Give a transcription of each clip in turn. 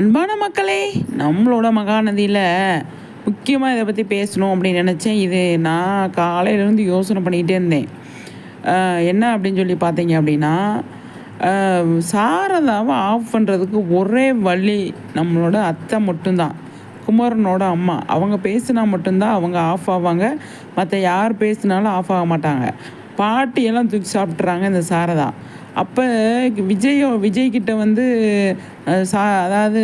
அன்பான மக்களே நம்மளோட மகாநதியில் முக்கியமாக இதை பற்றி பேசணும் அப்படின்னு நினச்சேன். இது நான் காலையிலேருந்து யோசனை பண்ணிகிட்டே இருந்தேன். என்ன அப்படின்னு சொல்லி பார்த்தீங்க அப்படின்னா சாரதாவை ஆஃப் பண்ணுறதுக்கு ஒரே வழி நம்மளோட அத்தை மட்டும்தான். குமரனோட அம்மா. அவங்க பேசினா மட்டும்தான் அவங்க ஆஃப் ஆவாங்க. மற்ற யார் பேசினாலும் ஆஃப் ஆக மாட்டாங்க. பாட்டியெல்லாம் தூக்கி சாப்பிட்றாங்க இந்த சாரதா. அப்போ விஜயோ விஜய்கிட்ட வந்து சா அதாவது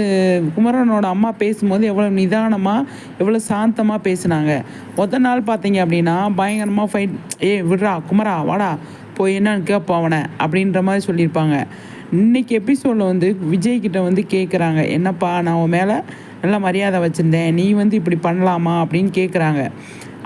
குமரனோட அம்மா பேசும்போது எவ்வளோ நிதானமாக எவ்வளோ சாந்தமாக பேசினாங்க. மொத்த நாள் பார்த்தீங்க அப்படின்னா பயங்கரமாக ஃபைட் ஏ விடுறா குமரா வாடா போய் என்னன்னு கேட்போம் அவனை? அப்படின்ற மாதிரி சொல்லியிருப்பாங்க. இன்னைக்கு எபிசோடில் வந்து விஜய்கிட்ட வந்து கேட்குறாங்க என்னப்பா நான் உன் மேலே நல்ல மரியாதை வச்சுருந்தேன். நீ வந்து இப்படி பண்ணலாமா? அப்படின்னு கேட்குறாங்க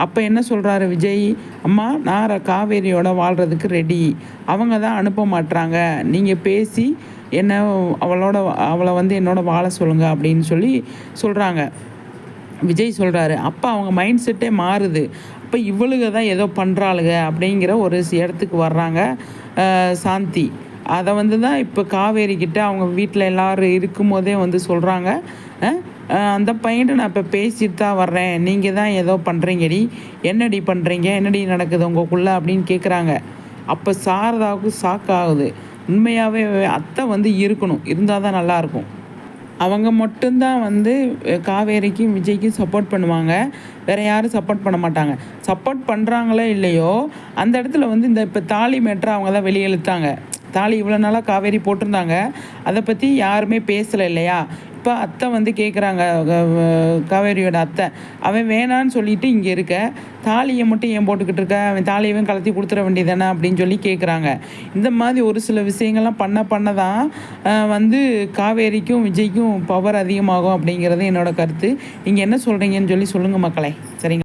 அப்போ என்ன சொல்கிறாரு விஜய்? அம்மா நான் ர- காவேரியோட வாழ்கிறதுக்கு ரெடி அவங்க தான் அனுப்ப மாட்டுறாங்க நீங்கள் பேசி என்ன அவளோட அவளை வந்து என்னோட வாழ சொல்லுங்கள் அப்படின்னு சொல்லி சொல்கிறாங்க விஜய் சொல்கிறாரு அப்போ அவங்க மைண்ட் செட்டே மாறுது. அப்போ இவளுக தான் ஏதோ பண்ணுறாளுங்க அப்படிங்கிற ஒரு இடத்துக்கு வர்றாங்க சாந்தி. அதை வந்து தான் இப்போ காவேரி கிட்ட அவங்க வீட்டில் எல்லோரும் இருக்கும்போதே வந்து சொல்கிறாங்க அந்த பையன்ட்டு நான் இப்போ பேசிட்டு தான் வர்றேன். நீங்கள் தான் ஏதோ பண்ணுறீங்கடி என்னடி பண்ணுறீங்க என்னடி நடக்குது உங்களுக்குள்ளே அப்படின்னு கேட்குறாங்க அப்போ சாரதாவுக்கு ஷாக் ஆகுது. உண்மையாகவே அத்தை வந்து இருக்கணும். இருந்தால் தான் நல்லாயிருக்கும் அவங்க மட்டும்தான் வந்து காவேரிக்கும் விஜய்க்கும் சப்போர்ட் பண்ணுவாங்க. வேறு யாரும் சப்போர்ட் பண்ண மாட்டாங்க. சப்போர்ட் பண்ணுறாங்களோ இல்லையோ அந்த இடத்துல வந்து இந்த இப்போ தாலி மேட்ரை அவங்க தான் வெளியே இழுத்தாங்க. தாலி இவ்வளோ நாளாக காவேரி போட்டிருந்தாங்க. அதை பற்றி யாருமே பேசலை இல்லையா? இப்போ அத்தை வந்து கேட்குறாங்க காவேரியோட அத்தை. அவன் வேணான்னு சொல்லிட்டு இங்கே இருக்க. தாலியை மட்டும் ஏன் போட்டுக்கிட்டு இருக்க? அவன் தாலியவும் கலத்தி கொடுத்துட வேண்டியதானே அப்படின்னு சொல்லி கேட்குறாங்க இந்த மாதிரி ஒரு சில விஷயங்கள்லாம் பண்ண பண்ண தான் வந்து காவேரிக்கும் விஜய்க்கும் பவர் அதிகமாகும் அப்படிங்கிறது என்னோட கருத்து. நீங்கள் என்ன சொல்கிறீங்கன்னு சொல்லி சொல்லுங்கள் மக்களே. சரிங்க